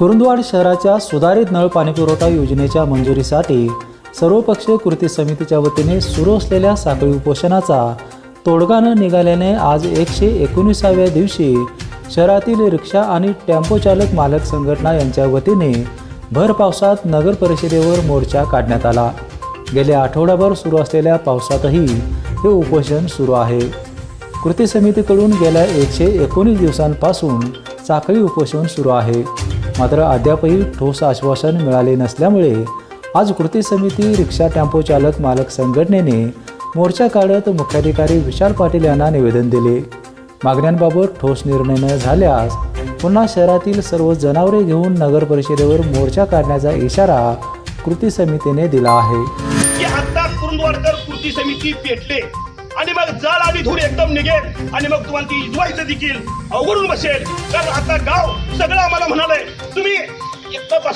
कुरुंदवाड शहराच्या सुधारित नळ पाणीपुरवठा योजनेच्या मंजुरीसाठी सर्वपक्षीय कृती समितीच्या वतीने सुरू असलेल्या साखळी उपोषणाचा तोडगा न निघाल्याने आज एकशे एकोणीसाव्या दिवशी शहरातील रिक्षा आणि टेम्पो चालक मालक संघटना यांच्या वतीने भर पावसात नगर परिषदेवर मोर्चा काढण्यात आला. गेल्या आठवडाभर सुरू असलेल्या पावसातही हे उपोषण सुरू आहे. कृती समितीकडून गेल्या एकशे एकोणीस दिवसांपासून साखळी उपोषण सुरू आहे. मात्र अद्यापही ठोस आश्वासन मिळाले नसल्यामुळे आज कृती समिती रिक्षा टेम्पो चालक मालक संघटनेने मोर्चा काढत मुख्याधिकारी विशाल पाटील यांना निवेदन दिले. मागण्यांबाबत ठोस निर्णय न झाल्यास पुन्हा शहरातील सर्व जनावरे घेऊन नगर परिषदेवर मोर्चा काढण्याचा इशारा कृती समितीने दिला आहे. कृती समिती पेटले. आणि मग जाल आणि धूर एकदम निघेल. आणि मग तुम्हाला ती इजवायचं देखील अवघडून बसेल. कारण आता गाव सगळं आम्हाला म्हणालंय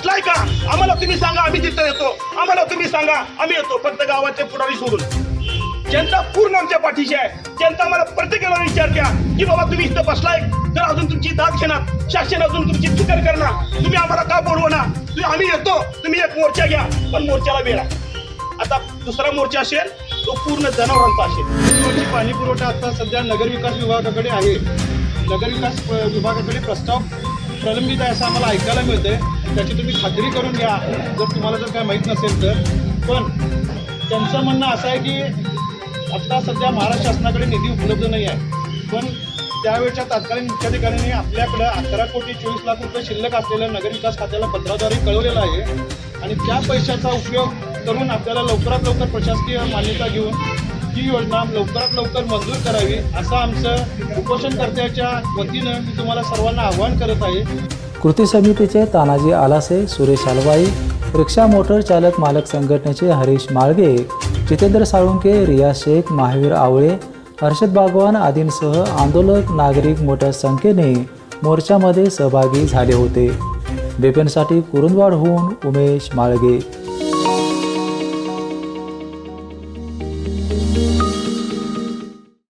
बसलाय का? आम्हाला तुम्ही सांगा आम्ही तिथं येतो. आम्हाला तुम्ही सांगा आम्ही येतो फक्त गावाचे पुढारी सोडून. जनता पूर्ण आमच्या पाठीशी आहे. जनता मला प्रत्येकाला विचारत्या की बाबा तुम्ही इथं बसलाय तर अजून तुमची दाद घेणार शासन अजून तुमची फिकर करणार. तुम्ही आम्हाला का बोलवणार? तुम्ही आम्ही येतो तुम्ही एक मोर्चा घ्या पण मोर्चाला वेळ आहे. आता दुसरा मोर्चा असेल तो पूर्ण जनावरांचा असेल. पाणी पुरवठा आता सध्या नगरविकास विभागाकडे आहे. नगरविकास विभागाकडे प्रस्ताव प्रलंबित आहे असं आम्हाला ऐकायला मिळतंय. त्याची तुम्ही खात्री करून घ्या. जर तुम्हाला जर काय माहीत नसेल तर. पण त्यांचं म्हणणं असं आहे की आत्ता सध्या महाराष्ट्र शासनाकडे निधी उपलब्ध नाही आहे. पण त्यावेळच्या तत्कालीन मुख्याधिकाऱ्यांनी आपल्याकडं अकरा कोटी चोवीस लाख रुपये शिल्लक असलेल्या नगरविकास खात्याला पत्राद्वारे कळवलेलं आहे. आणि त्या पैशाचा उपयोग करून आपल्याला लवकरात लवकर प्रशासकीय मान्यता घेऊन ही योजना लवकरात लवकर मंजूर करावी असं आमचं उपोषणकर्त्याच्या वतीनं मी तुम्हाला सर्वांना आवाहन करत आहे. कृती समितीचे तानाजी आलासे सुरेश हलवाई रिक्षा मोटर चालक मालक संघटनेचे हरीश माळगे जितेंद्र साळुंके रिया शेख महावीर आवळे हर्षद बागवान आदींसह आंदोलक नागरिक मोठ्या संख्येने मोर्चामध्ये सहभागी झाले होते. बेपेनसाठी कुरुंदवाडहून उमेश माळगे.